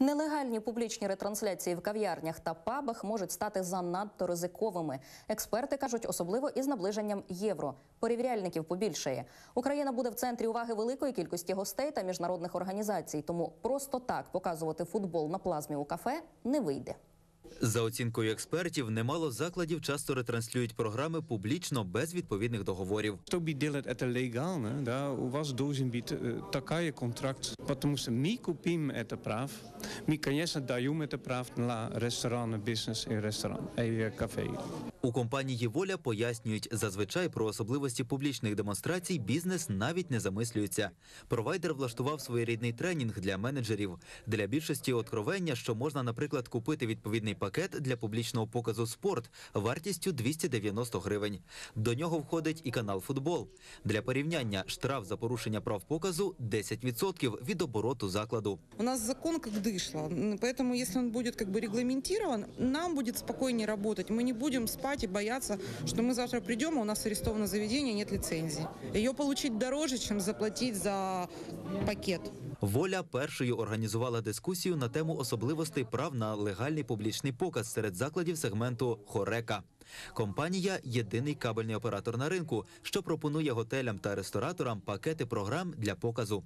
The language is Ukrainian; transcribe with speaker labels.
Speaker 1: Нелегальні публічні ретрансляції в кав'ярнях та пабах можуть стати занадто ризиковими. Експерти кажуть, особливо із наближенням євро. Перевіряльників побільшає. Україна буде в центрі уваги великої кількості гостей та міжнародних організацій. Тому просто так показувати футбол на плазмі у кафе не вийде.
Speaker 2: За оцінкою експертів, немало закладів часто ретранслюють програми публічно без відповідних договорів.
Speaker 3: Чтобы делать это легально, да, у вас должен быть э, такой контракт, потому что мы купим это прав, мы, конечно, даем это прав на рестораны, бизнес и ресторан, и кафе.
Speaker 2: У компанії Воля пояснюють, зазвичай про особливості публічних демонстрацій бізнес навіть не замислюється. Провайдер влаштував своєрідний тренінг для менеджерів. Для більшості откровення, що можна, наприклад, купити відповідний пакет для публічного показу спорт вартістю 290 гривень. До нього входить і канал футбол. Для порівняння штраф за порушення прав показу 10% від обороту закладу.
Speaker 4: У нас закон как дышло, М, поэтому если он будет как бы регламентирован, нам будет спокойнее работать. Мы не будем спать и бояться, что мы завтра придем, а у нас арестовано заведение, нет лицензии. Ее получить дороже, чем заплатить за пакет.
Speaker 2: Воля першою організувала дискусію на тему особливостей прав на легальний публічний показ серед закладів сегменту Хорека. Компанія єдиний кабельний оператор на ринку, що пропонує готелям та рестораторам пакети програм для показу.